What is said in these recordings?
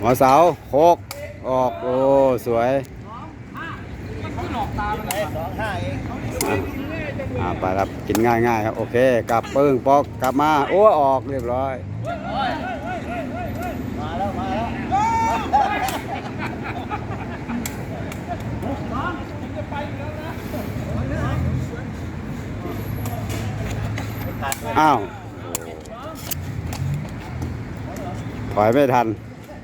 หัวเสาโคกออก โอ้ สวยอ่าไปครับ กินง่ายง่ายครับ โอเค กลับปึ้งปอกกลับมา โอ้ออกเรียบร้อย มาแล้ว มาแล้วอ้าวถอยไม่ทัน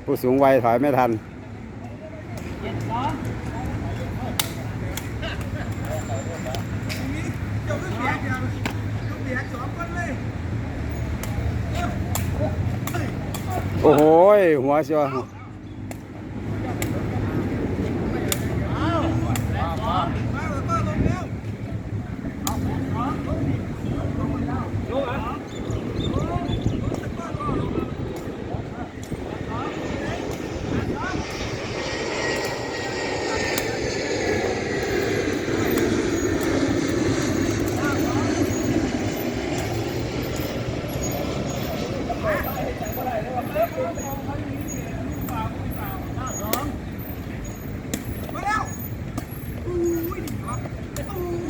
ผู้สูงวัยถอยไม่ทัน โอ้โหหัวเชียว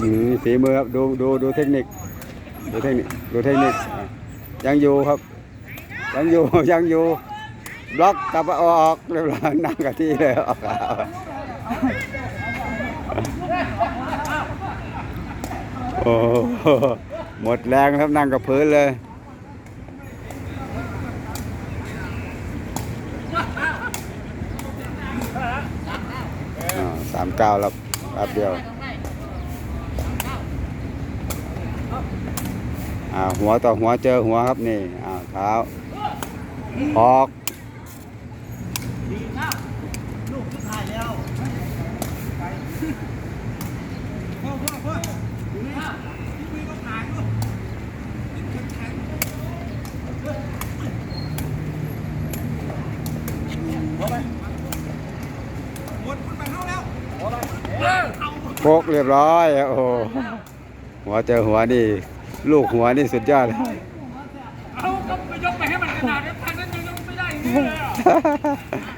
อืม ฝีมือครับ ดูดูดูเทคนิค ดูเทคนิค ดูเทคนิค ยังอยู่ครับ ยังอยู่ ยังอยู่ บล็อกกลับออกเรียบร้อยนั่งกับที่เลยออกโอ้หหมดแรงครับนั่งกับพื้นเลยสามเก้าแล้วแป๊บเดียว อ่า หัวต่อหัวเจอหัวครับนี่เท้าออกโคกเรียบร้อย โอ้หัวเจอหัวดี ลูกหัวนี่สุดยอดเลยเอาก็ไปยกไปให้มันขนาดนี้พันนั้นยังไม่ได้อย่างนี้เลยอะ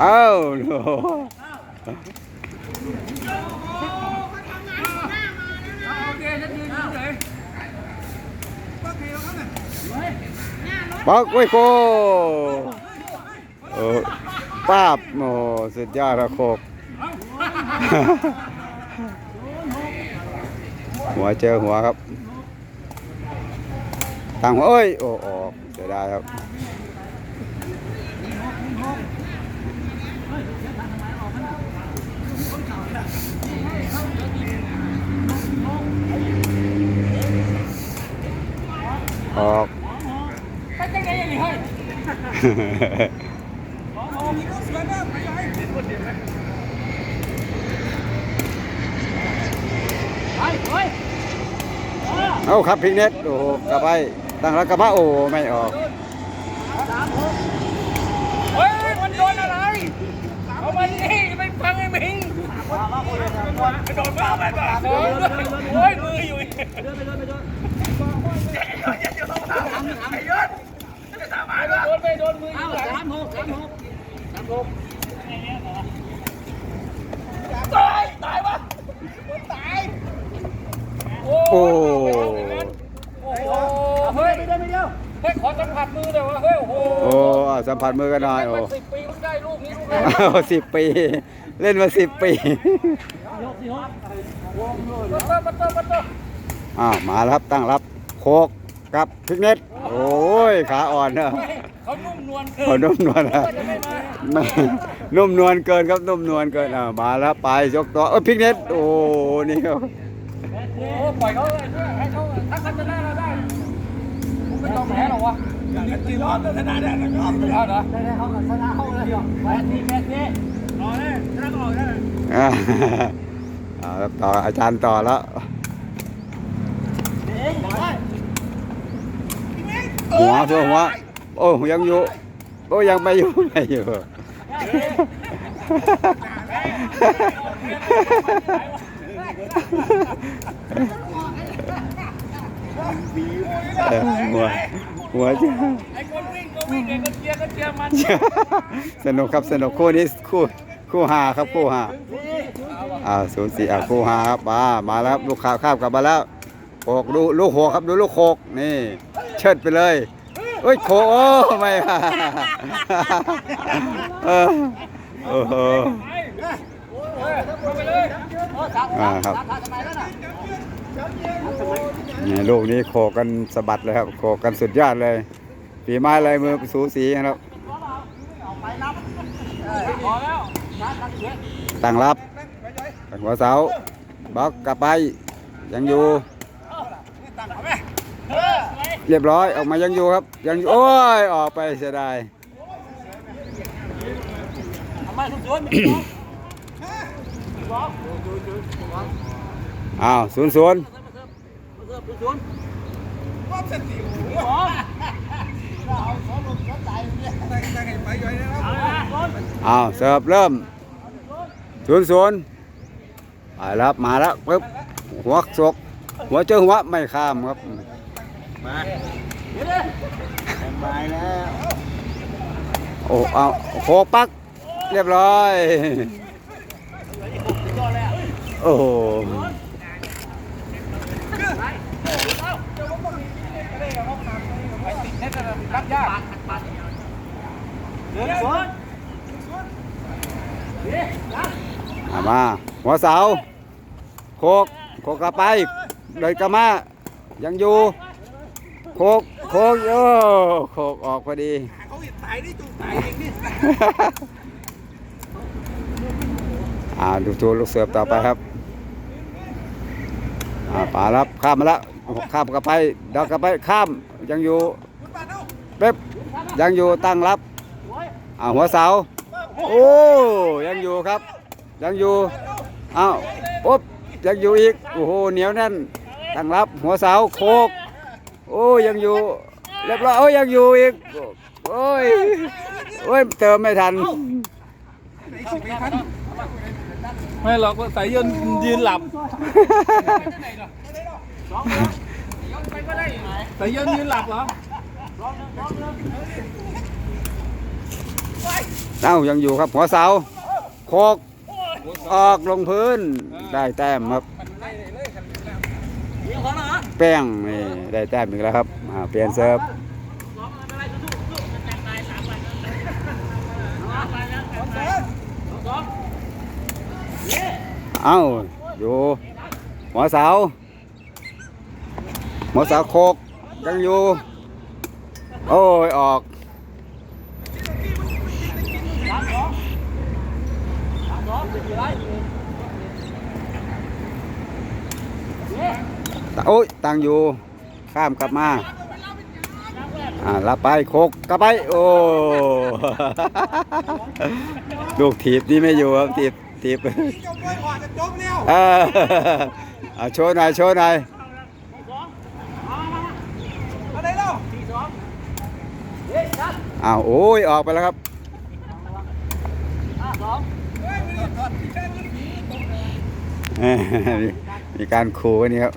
เอ้าโหปักไว้โคโอ้ป้าบโอ้สุดยอดครับโคก หัวเจอหัวครับทางหัวเอ้ย โอ้ออกเสียดายครับออก ไปจังไงอย่างนี้ เอาครับพิกเน็ตโอ้โหกลับไปตั้งแล้วกลับมาโอ้ไม่ออกเฮ้ยมันโดนอะไรเอามานี่ไม่ฟังไอ้มิงโดนบ้าไปบ้าโดนด้วยโอ้ยมืออยู่โดนไปโดนมืออยู่หลังสามหกสามหกสามหกตายตายวะ โอ้โหเฮ้ยไม่ได้ไม่เดียวเฮ้ยขอสัมผัสมือหน่อยวะเฮ้ยโอ้โหโอ้สัมผัสมือกันหน่อยโอ้สิบปีเพิ่ได้ลูกนี้ลูกแรกเอาสิบปี เล่นมาสิบปีอ่าเตอร์มาเตอร์มาเตอร์อ้าวมาแล้วครับตั้งรับโคกกับพิกเน็ตโอ้ยขาอ่อนเนอะเขานุ่มนวลเกิเขานนุ่มนวลนะไม่นุ่มนวลเกินครับนุ่มนวลเกินอ่ามาแล้วไปยกตัวเออพิกเน็ตโอ้นี่ครับ ปล่อยเขาเลยให้เขาถ้าเขาจะได้เราได้ผมไม่ต้องแพ้หรอกวะอย่างนี้ตีรอบชนะได้แล้วก็เอาเหรอได้เขากับชนะเขาเลยแปดทีแปดทีรอเลยชนะก็ออกได้อ่าเอาต่ออาจารย์ต่อแล้วเอ๊ะได้หัวตัวหัวโอ้ยังอยู่โอ้ยังไปอยู่ไปอยู่ หัวหัวจ้าไอ้คนวิ่งก็วิ่งเองก็เชียร์ก็เชียร์มันสนุกครับสนุกคู่นี้คู่คู่หาครับคู่หาอ่าศูนย์สี่อ่าคู่หาครับมามาแล้วครับลูกค้าข้ามกลับมาแล้วโขกดูลูกโขกครับดูลูกโขกนี่ เชิดไปเลยเอ้ยโขกโอ้ไม่เออโอ้โหอ่าครับ นี่ลูกนี้โขกกันสะบัดเลยครับโขกกันสุดยอดเลยฝีไม้ลายมือสูสีครับพอแล้วตั้งรับหัวเสาบล็อกกลับไป ยังอยู่ เรียบร้อยออกมายังอยู่ครับ ยังยูโอ้ยออกไปเสียดายอ้าวศูนย์ศูนย์ รอบเส้นสีพร้อมแต่งแต่งให้ไปย่อยนะครับอ้าวเสิร์ฟเริ่มศูนย์ศูนย์ไปแล้วมาแล้วปึ๊บหัวศกหัวเจอหัวไม่ข้ามครับ มาแล้วโอ้เอาโคกปัก เรียบร้อย โอ้โห ไปติดแค่จะ รับยากเดินสวนเอามาหัวเสาโคกโคกกลับไปเดินกลับมายังอยู่โคกโคกโอ้โคกออกพอดีเขาเห็นตายนี่จูตายเองนี่อ่าดูตัวลูกเสือบต่อไปครับอ่าป่ารับข้ามมาแล้วข้ามกลับไปดอกกลับไปข้ามยังอยู่คุณบ้าน เอาเป๊บยังอยู่ตั้งรับอ่าหัวเสาโอ้ยังอยู่ครับ ยังอยู่อ้าวปุ๊บยังอยู่อีกโอ้โหเหนียวแน่นตั้งรับหัวเสาโคกโอ้ยังอยู่เรียบร้อยโอ้ยยังอยู่อีกโอ้ยโอ้ยเติมไม่ทันไหนสิไม่ทันไม่หรอกสายยืนยืนหลับสายยืนยืนหลับเหรอ เอ้ายังอยู่ครับหัวเสาโคกออกลงพื้นได้แต้มครับ แป้งนี่ได้แต้มอีกแล้วครับเปลี่ยนเซิร์ฟเอ้าอยู่หัวเสาหัวเสาโคกยังอยู่ โอ้ย ออกโอ้ยตังอยู่ ข้ามกลับมา อ่ารับไปโคกกลับไป โอ้ ลูกถีบนี่ไม่อยู่ครับถีบถีบจบเลยออกจะจบแล้วเอออ่าโชว์หน่อยโชว์หน่อย อะไรเล่า อ้าวโอ้ยออกไปแล้วครับมีการขู่กันนี่ครับ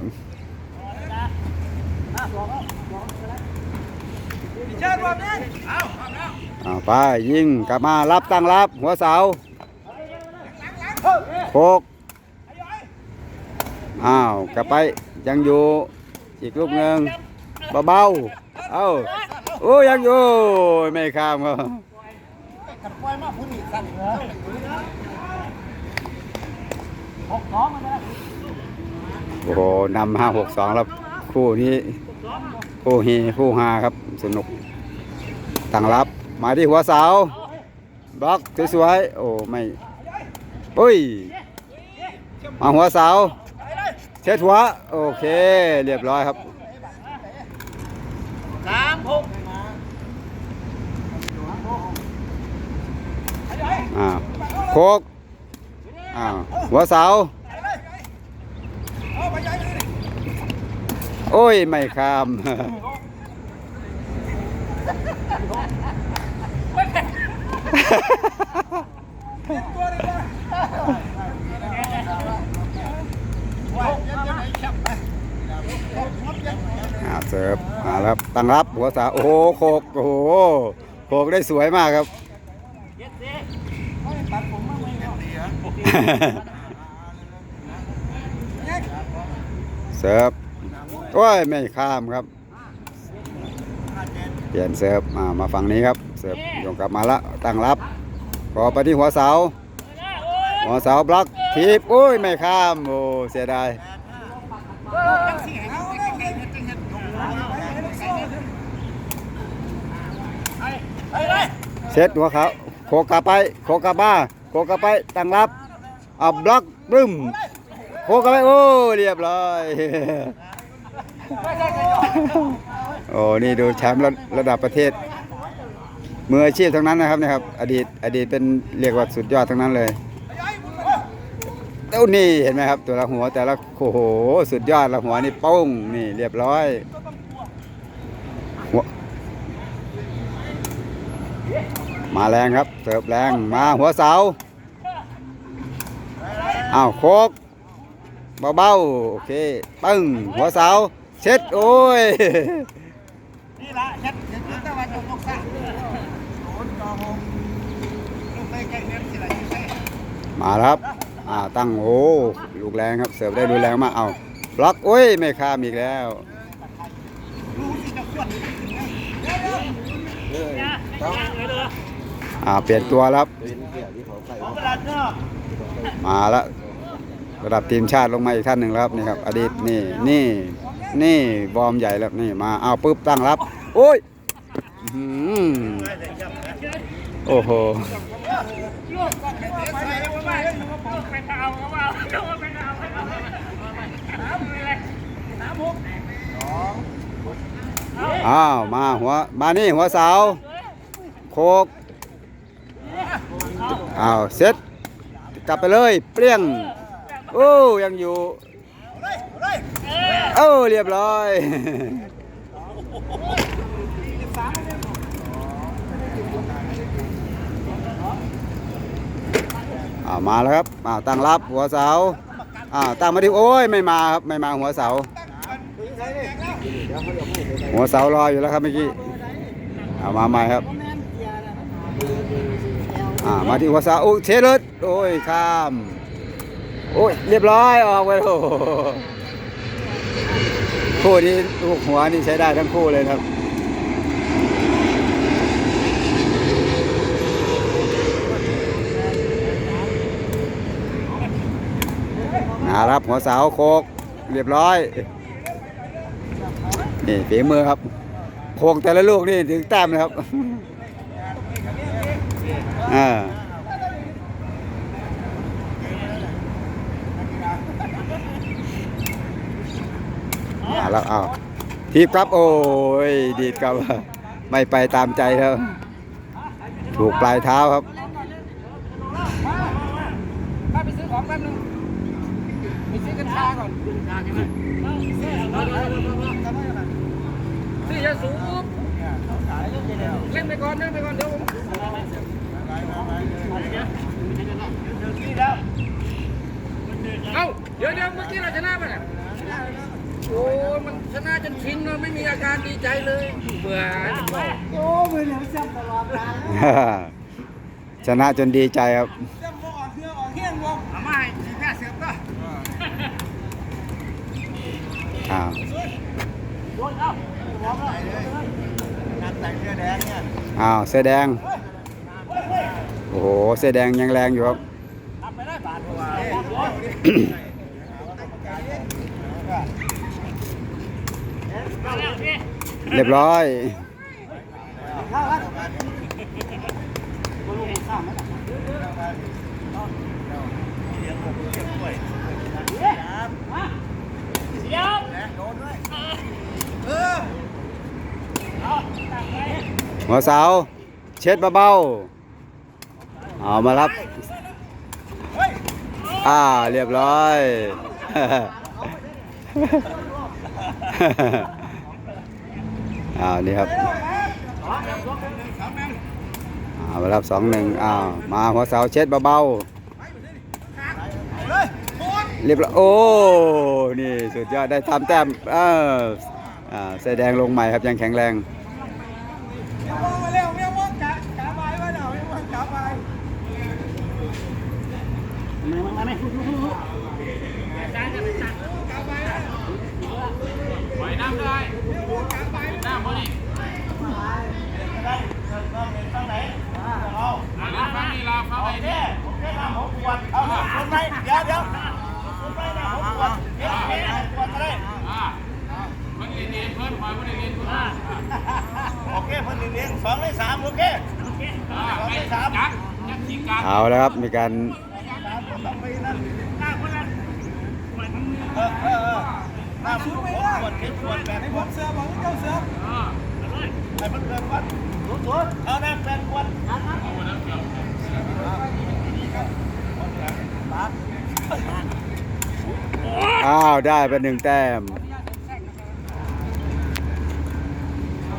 เชิญรอบนี้เอาวไปยิงกลับมารับตั้งรับ หัวเสาโคกอ้าวกลับไปยังอยู่อีกลูกหนึ่งเบาๆเอ้า โอ้ยังอยู่ไม่ข้ามครับโอ้โหนำห้าหกสองแล้วคู่นี้คู่เฮคู่ฮาครับสนุกตั้งรับมาที่หัวเสาบล็อกสวยๆโอ้ไม่โอ้ยมาหัวเสาเช็ดหัวโอเค เรียบร้อยครับสามหก อ่าโคกอ่าหัวเสา โอ้ย ไม่ข้ามเอาเสิร์ฟมาแล้วตั้งรับหัวเสาโอ้โหโคกโอ้โหโขกได้สวยมากครับ ตัดผมมาไม่เอาดี เหรอเสิร์ฟโอ้ย ไม่ข้ามครับ เปลี่ยนเสิร์ฟมามาฝั่งนี้ครับ เสิร์ฟโยงกลับมาละตั้งรับพอไปที่หัวเสา หัวเสาบล็อกทีบอุ้ย ไม่ข้าม โอ้เสียดายเซตหัวเขาโคกลับไป โคกลับบ้าโคกลับไปตั้งรับเอาบล็อกบึ้มโคกลับไปโอ้เรียบร้อยโอ้นี่ดูแชมป์ระระดับประเทศมืออาชีพทั้งนั้นนะครับนะครับ อดีตอดีตเป็นเรียกว่าสุดยอดทั้งนั้นเลยเต้านี่เห็นไหมครับ ตัวละหัวแต่ละโอ้โหสุดยอดละหัวนี่โป้งนี่เรียบร้อยมาแรงครับเสิร์ฟแรงมาหัวเสา อ้าวโคกเบาๆโอเคปึ้งหัวเสาเช็ดโอ้ยนี่ละเช็ดเช็ดต่ว่าจงตกซะโอนต่อผมลูกไปแกงเนี้ยสิไรอยู่ใส่มาครับอ่าตั้งโอ้ลูกแรงครับเสิร์ฟได้ดูแรงมากเอาบล็อกโอ้ยไม่ข้ามอีกแล้วอ่าเปลี่ยนตัวครับมาแล้ว ระดับทีมชาติลงมาอีกท่านหนึ่งแล้วครับนี่ครับ อดีตนี่นี่นี่วอร์มใหญ่แล้วนี่มาเอาปุ๊บตั้งรับ โอ้ยอื้อหือโอ้โหอ้าวมาหัวมานี่หัวเสาโคกอ้าวเซ็ตกลับไปเลย เปรี้ยง โอ้ยังอยู่โอ้เรียบร้อยอามาแล้วครับอ่าตั้งรับหัวเสาอ่าตั้งมาที่โอ้ยไม่มาครับไม่มาหัวเสา หัวเสารออยู่แล้วครับเมื่อกี้เอามาใหม่ครับอ่ามาที่หัวเสาโอ้เชลดโอ้ยข้าม โอ้ยเรียบร้อยออกไปโอ้โหคู่นี้ลูกหัวนี่ใช้ได้ทั้งคู่เลยครับนะครับหัวสาวโคกเรียบร้อยนี่ฝีมือครับ โคงแต่ละลูกนี่ถึงแต้มนะครับอ่า เอาแล้วเอาทีบครับ โอ้ยดีดครับไม่ไปตามใจแล้วถูกปลายเท้าครับป้าไปซื้อของแป๊บนึงไปซื้อกัญชาก่อนซื้อยาสูบเล่นไปก่อนเล่นไปก่อนเดี๋ยวผมเอ้าเดี๋ยวเดี๋ยวเมื่อกี้เราชนะไปเนี่ย โอ้ยมันชนะจนชินเลยไม่มีอาการดีใจเลยเบื่อโอ้มือเหนียวซ้ำตลอดชนะจนดีใจครับซ้ำบ่ออกเครื่อออกเฮี้ยงบ่เอามสีแพ้เสียบก็อ้าวนัดแต่งเสื้อแดงเนี่ยอ้าวเสื้อแดงโอ้โหเสื้อแดงยังแรงอยู่ครับ เรียบร้อยหัวเสา เช็ดเบาๆเอามารับ อ่า เรียบร้อย อ่านี่ครับอ่ามารับสองหนึ่งอ้าวมาหัวเสาเช็ดเบาๆเรียบร้อยโอ้นี่สุดยอดได้ทำแต้มเอออ่าแสอแดงลงใหม่ครับยังแข็งแรง เมียวมาเร็วเมียวมาไไหม ไหวน้ำได้น้ำมาดิ ได้เราเป็นตั้งไหนเอา อ่าเล่นฟังนี่ลาฟัง โอ ไอ้ เค นี่ โอเคนะหกขวดเอาคน ไหนเดี๋ยวเดี๋ยวคนไหนนะหกขวดเดี๋ยวเดี๋ยวขวดก็ได้อ่าเพิ่นเรียนเองเพิ่นคอยเพิ่นเรียนเอ่าโอเคเพิ่นเลี้ยงสองในสามโอเคอ่าไม่จักจักทีการเอาแล้วครับมีการเออเออเออน้ำหกขวดเจ็ดขวดแปดขวดเสือบอกเจ้าเสืออ่าให้มันเกินวัดสุดๆเอาน้ำแปดขวด อ้าวได้ไปหนึ่งแต้ม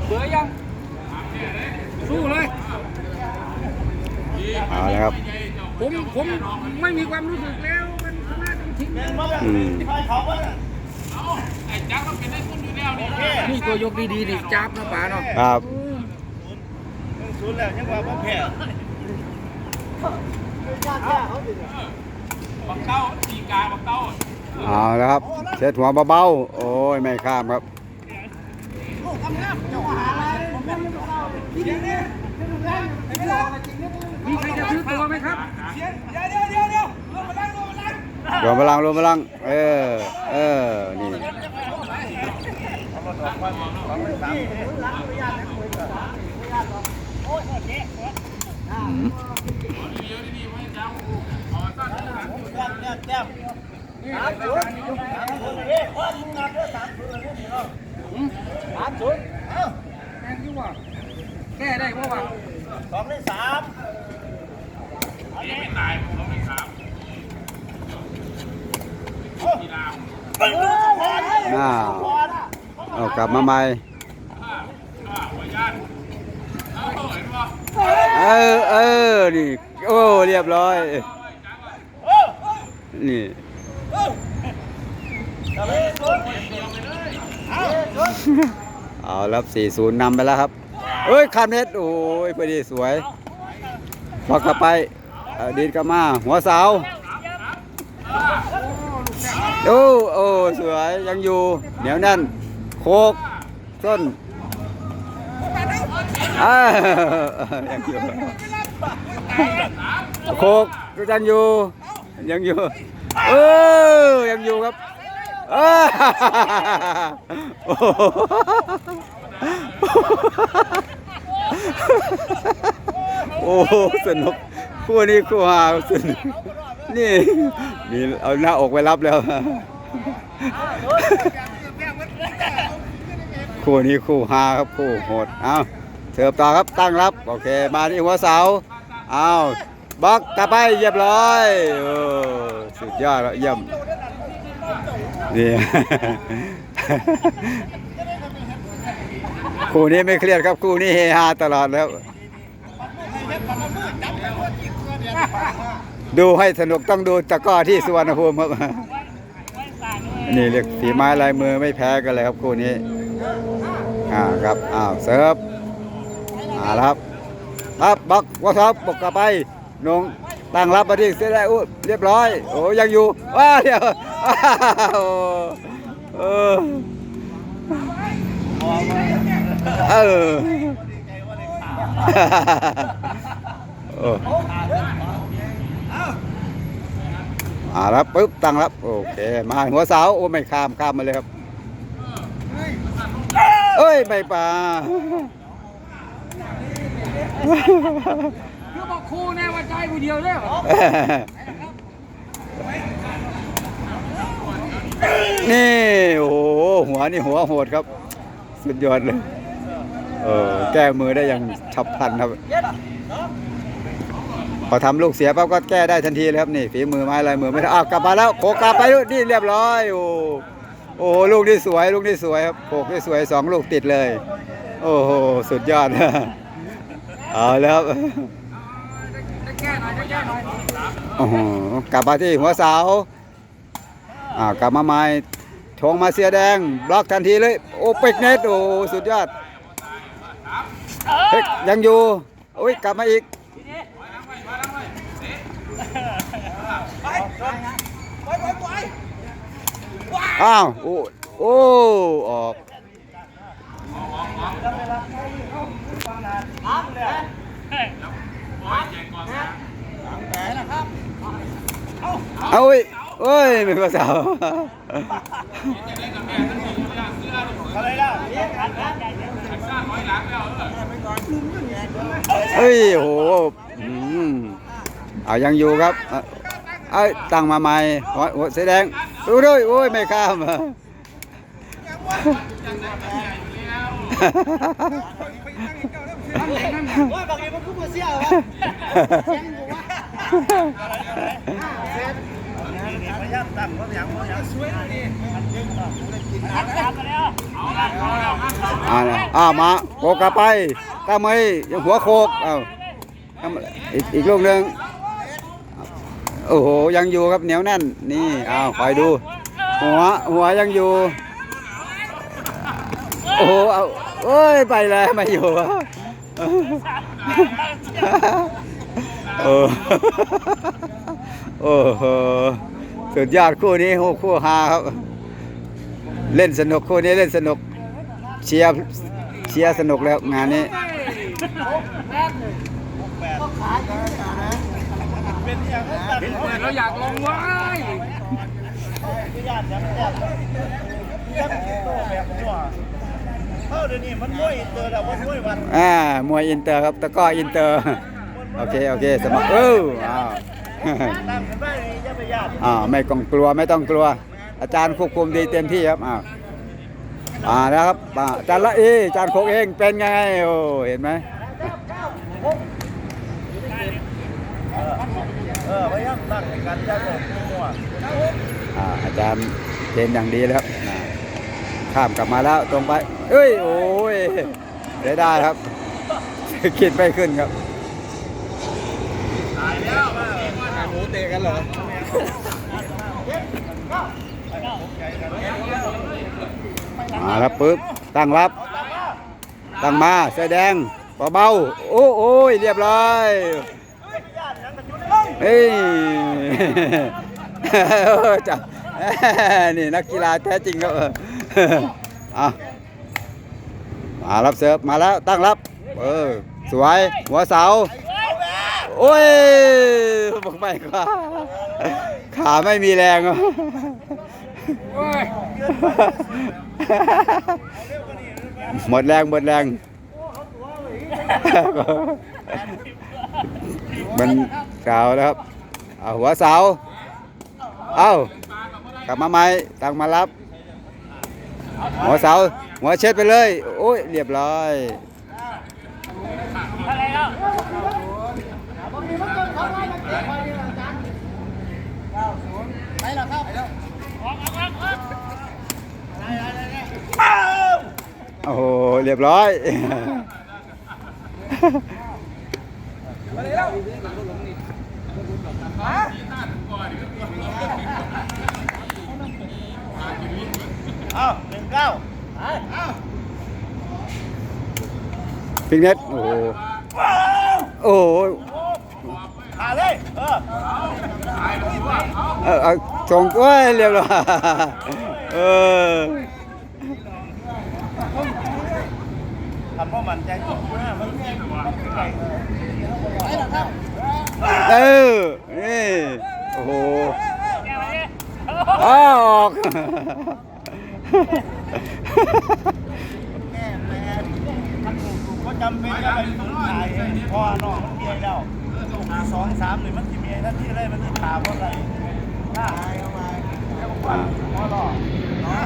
เบื่อยัง สู้เลย เอาแล้วครับ ผม ผมไม่มีความรู้สึกแล้ว มันชนะจริงเป็นมั้งอืมไฟเขาว่าเอาไอ้จักต้องเป็นได้คนอยู่แล้วนี่โอเคนี่ตัวยกดีๆนี่จับนะป๋าเนาะครับศูนย์แล้วยังว่าผมแพ้ บักเต้าทีการบักเต้าเอาแล้วครับเช็ดหัวเบาๆ โอ้ย ไม่ข้ามครับมีใครจะซื้อตัวไหมครับรวมพลังรวมพลัง เออ เออ นี่อืมแต้มแต้มสามศูนย์สามศูนย์เลยว่ามึงนับได้สามศูนย์เลยนี่เนาะ สามศูนย์เอ้าแม่งที่ว่าแก้ได้พราะสองในสามนี่ไม่ตายผมต้องไม่ถามกีฬาเป็นลูกบอลอ้าวเอากลับมาใหม่เออเออนี่ โอ้ เรียบร้อย นี่เอาศูนย์เอาแล้ว4-0นำไปแล้วครับเอ้ยคามเน็ตโอ้ยพอดีสวยพอกลับไปดีดกลับมา หัวเสาโอ้โอ้สวยยังอยู่เหนียวแน่นโคกส้นอ่ายังอยู่โคกยังอยู่ ยังอยู่ เออ ยังอยู่ครับเออโอ้โหโอ้โหสนุกคู่นี้คู่หาสนุกนี่มีเอาหน้าอกไปรับแล้วคู่นี้คู่ฮาครับคู่โหดเอาเสิร์ฟต่อครับตั้งรับ โอเค มาที่หัวเสาเอา บล็อกกลับไปเรียบร้อยโอ้สุดยอดแล้วเยี่ยมนี่คู่นี้ไม่เครียดครับคู่นี้เฮฮาตลอดแล้ว ดูให้สนุกต้องดูตะก้อที่สุวรรณภูมิครับ นี่เรียกฝีไม้ลายมือไม่แพ้กันเลยครับคู่นี้อ่าครับอ้าวเสิร์ฟอ่าครับครับบล็อกวอซับบกกลับไป นงตั้งรับมาที่เสียได้อุ้เรียบร้อย โอ้ยังอยู่ว้าเดี๋ยวอ้าวเออเอออารับปุ๊บตั้งรับโอเคมาหัวเสาโอ้ไม่ข้ามข้ามมาเลยครับเอ้ยไม่ป่า คือบอกครูแน่ว่าใจกูเดียวเลยเหรอนี่โอ้โหหัวนี่หัวโหดครับ สุดยอดเลยเออแก้มือได้อย่างฉับพลันครับ พอทำลูกเสียปั๊บก็แก้ได้ทันทีเลยครับนี่ฝีมือไม้ลายมือไม่ได้อ้าวกลับมาแล้วโขกกลับไปนี่เรียบร้อยโอ้โอ้ลูกนี่สวยลูกนี่สวยครับโขกนี่สวยสองลูกติดเลย โอ้โหสุดยอดเอาแล้ว โอ้โหกลับมาที่หัวเสาอ่ากลับมาใหม่ชงมาเสียแดง บล็อกทันทีเลย โอ้ปิกเน็ตโอ้สุดยอดเฮ้ยยังอยู่โอ้ยกลับมาอีกอ้าวโอ้โอ้ออก ครับเลยแผลนะครับ เอาเว้ยโอ้ยไม่ภาษาอะไระเลี้ยงขันขันใหญ่เลี้ยงขันซ่าน้อยหลังแล้วเฮ้ยโหอืมเอายังอยู่ครับเอาเอาตั้งมาใหม่หัวหัวสีแดงดูด้วยโอ้ยไม่ข้ามว่าบางทีมันคุ้มเสียวะ อ่าอ่ามาแล้วาละมาโกกลับไปตั้งมือยังหัวโคกเอาอีกอีกลูกหนึ่งโอ้โหยังอยู่ครับเหนียวแน่นนี่เอาคอยดู หัวหัวยังอยู่ โอ้โหเอาโอ้ยไปแล้วไม่อยู่ โอ้โอ้โหสุดยอดคู่นี้โอ้คู่ฮาครับ เล่นสนุกคู่นี้เล่นสนุกเชียร์เชียร์สนุกแล้วงานนี้เป็นเราอยากลงไว้พยายามจะแบบยังโตแบบนี้เท่าเดี๋ยวนี้มันมวยเจอแล้วมันมวยวันอ่ามวยอินเตอร์ครับตะก้ออินเตอร์ โอเคโอเคสมัครเอออ้าวตั้งกันไปจะไปญาติอ่าไม่ต้องกลัวไม่ต้องกลัว อาจารย์ควบคุมดีเต็มที่ครับอ้าวอ่าแล้วครับอาจารย์ละเออาจารย์โคกเองเป็นไงโอ้เห็นไหมอาจาอาจารย์เทรนอย่างดีแล้วครับข้ามกลับมาแล้วตรงไป เอ้ย โอ้ยเสียดายครับ คิดไม่ขึ้นครับ หมูเตะกันเหรอมาแล้วปึ๊บตั้งรับ ตั้งมาแสดงเบาๆโอ้โอ้ยเรียบร้อยเฮ้ยจับนี่นักกีฬาแท้จริงครับเอามารับเสิร์ฟมาแล้วตั้งรับ เออสวย หัวเสา โอ้ยบอกไม่กว่า ขาไม่มีแรงอะหมดแรงหมดแรง มันเก่าแล้วครับเอาหัวเสา เอากลับมาใหม่ตั้งมารับ หัวเสา หัวเช็ดไปเลย โอ้ย เรียบร้อยไปแล้ว โอ้โห เรียบร้อยเอาหนึ่งเก้าพิกเน็ตโอ้โหโอ้โห ขาเลย เออเออเอาส่งก้วยเรียบร้อยเออทำเพราะมันใจจริงนะมันไปแล้วครับเออนี่โอ้โหอ้าวออกแม่แม่ก็จำเป็นจะไปฝึกถ่ายพอน้องมันเมียแล้ว สองสามหรือมันจะเมียนั่นที่อะไรมันจะถามว่าอะไรถ้าหายเอามาแล้วก็ว่าพอหรอเนะ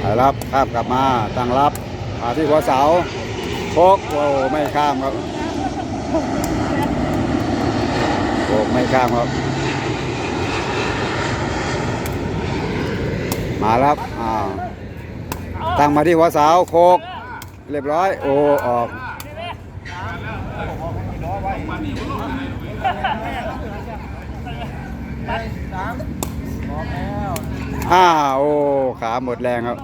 เอารับข้ามกลับมาตั้งรับมาที่หัวเสาโคกโอ้ไม่ข้ามครับโคกไม่ข้ามครับ มาแล้วอ้าวตั้งมาที่หัวเสาโคกเรียบร้อย โอ้ออก อ้าวโอ้ขาหมดแรงครับ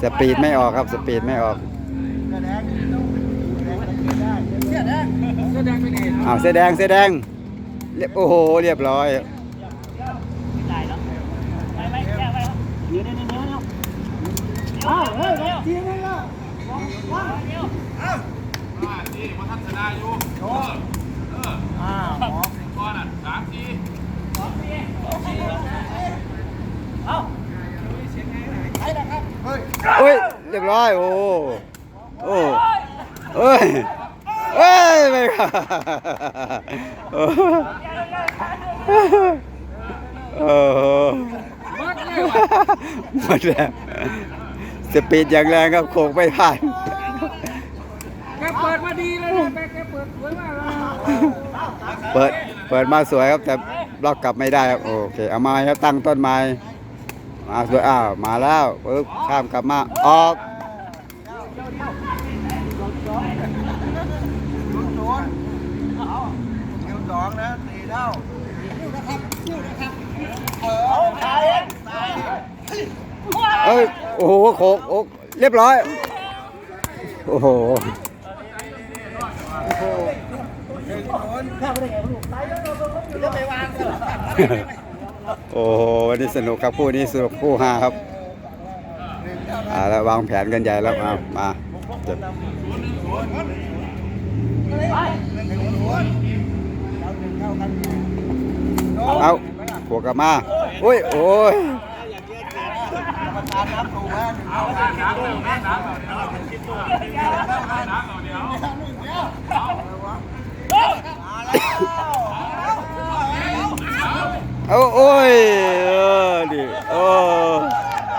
สปีดไม่ออกครับสปีดไม่ออกกระแดงเสื้อแดงเสื้อแดงเป็นเองอ้าวเสื้อแดงเสื้อแดงเรียบโอ้โหเรียบร้อยอ้าว เฮ้ยทีนึงอะนี่พอท่านชนะอยู่อ้าวก่อนอะสามทีเฮ้ยเรียบร้อย โอ้ โอ้เอ้ยเอ้ยไม่ค่ะโอ้โอ้โหมัดเลยว่ะหมดแล้วสปีดอย่างแรงครับโขกไม่ผ่านแกเปิดมาดีเลยนะแกแกเปิดสวยมากเลยเปิด เปิดมาสวยครับแต่บ ล็อกกลับไม่ได้ครับโอเคเอามาครับตั้งต้นไม้มาสวยอ้าวมาแล้วปึ๊บข้ามกลับมาออกสองนะสี่เท่าเอ้ยโอ้โหโขกโอ้เรียบร้อย โอ้โหจะไปวางลูกันเหรอ โอ้โหวันนี้สนุกครับคู่นี้สนุกคู่ห้าครับอ่าแล้ววางแผนกันใหญ่แล้วเอามาเจ็บเอาบวกกลับมาอุ้ยโอ้ยเอา เอาโอ้ยเออดิโอ้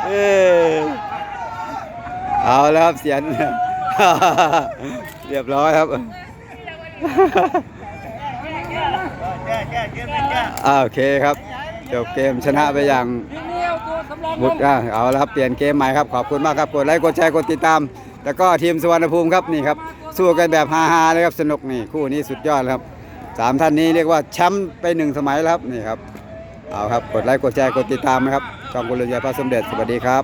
เออเอาแล้วครับเสียนเรียบร้อยครับโอเคครับจบเกมชนะไปอย่างบุดอ่าเอาละครับเปลี่ยนเกมใหม่ครับขอบคุณมากครับกดไลค์กดแชร์กดติดตาม แล้วก็ทีมสุวรรณภูมิครับนี่ครับสู้กันแบบฮาๆเลยครับสนุกนี่คู่นี้สุดยอดครับสามท่านนี้เรียกว่าแชมป์ไปหนึ่งสมัยแล้วครับนี่ครับ เอาครับ กดไลค์ กดแชร์ กดติดตามนะครับช่องกุลยาพระสมเด็จ สวัสดีครับ